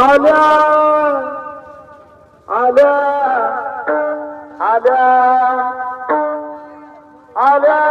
Ala! Ala! Ala! Ala!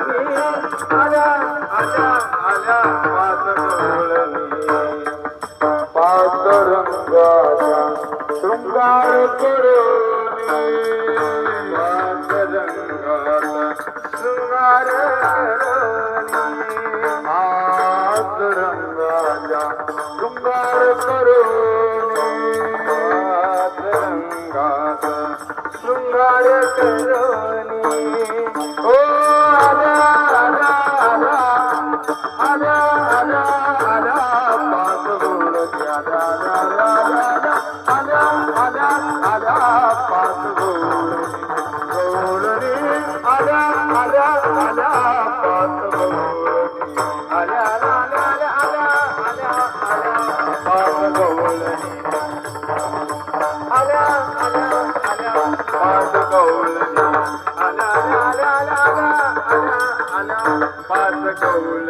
श्रृंगार आया पातार करो पाद रंग संगारंगा डार करो नंग सुार आला आला आला पाच गुण त्याला आला आला आला आला पाच गुण गौण रे आला आला आला पाच गुण आला आला आला आला आला आला पाच गौण आला आला आला पाच गौण आला आला आला आला आला पाच गौण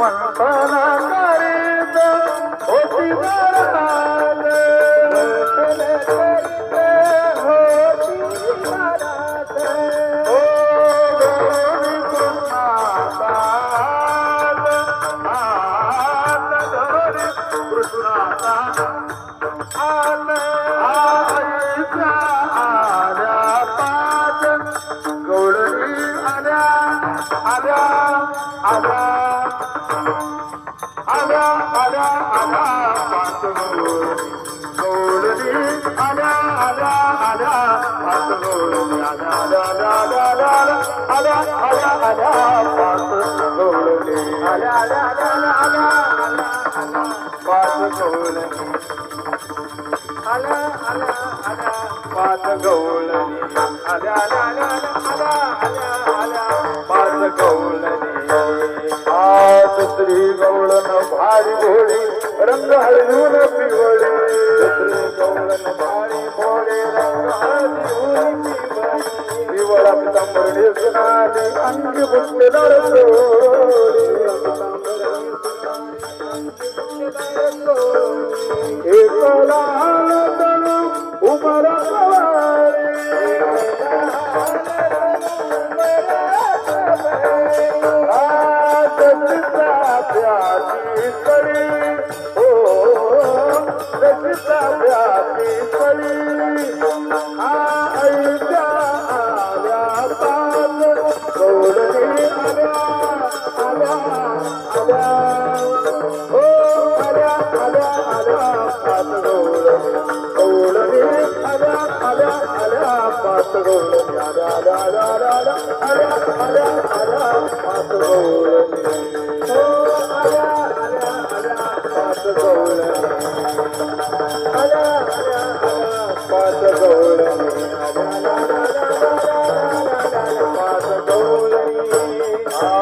ವಂದನ आल्या आल्या आल्या पाचगोर गौरवी आल्या आल्या आल्या पाचगोर आल्या आल्या दुसरी गवळन भारी भोळी रंग हळून पिवळी दुसरी गवळन भारी भोळी रंग हळून पिवळी पिवळी सुनाली अंग बुटलेदार एक लाल तनु उमरा जाऊया पिंपळी आईच्या आल्या पान गौडणी आल्या आल्या आल्या. पाच गौरणी पाच गौरणी हा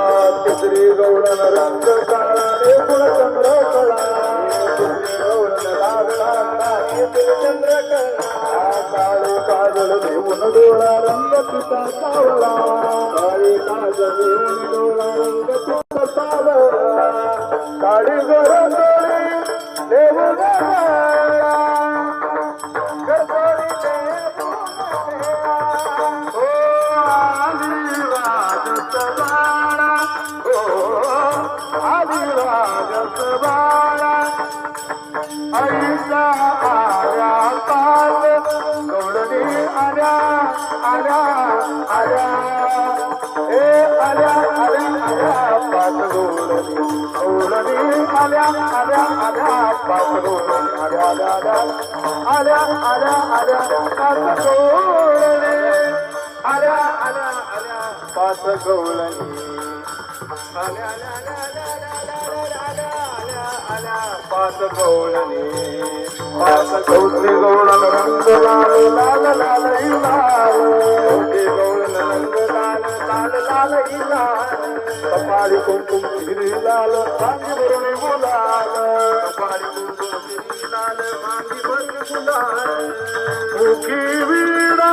तिसरी गौरण रंग काळा एकूण चंद्र कळा तिसरी गौरण लागला नाही ते चंद्र कळा काळी काजल घेऊन डोळा रंग तुझा सावला काळी काजल घेऊन डोळा रंग तुझा आल्या आल्या. ए आल्या आल्या आल्या पाच गवळणी आल्या आल्या आल्या आल्या आल्या आल्या. आल्या आल्या आल्या आल्या आल्या पाच गवळणी पाच गवळणी रंग लाल लाल लाल लाल लाल लाल लाल लाल कपाळी कुंकुम हिरी लाल भरून गुलाल कपाळी कुंकुम हिरी लाल भरून गुलाल मुखी वीणा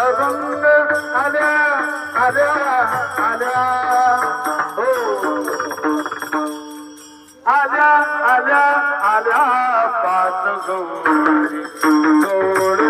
अभंग आल्या आल्या आल्या. हो. आल्या आल्या आल्या पाच गौरी. गौरी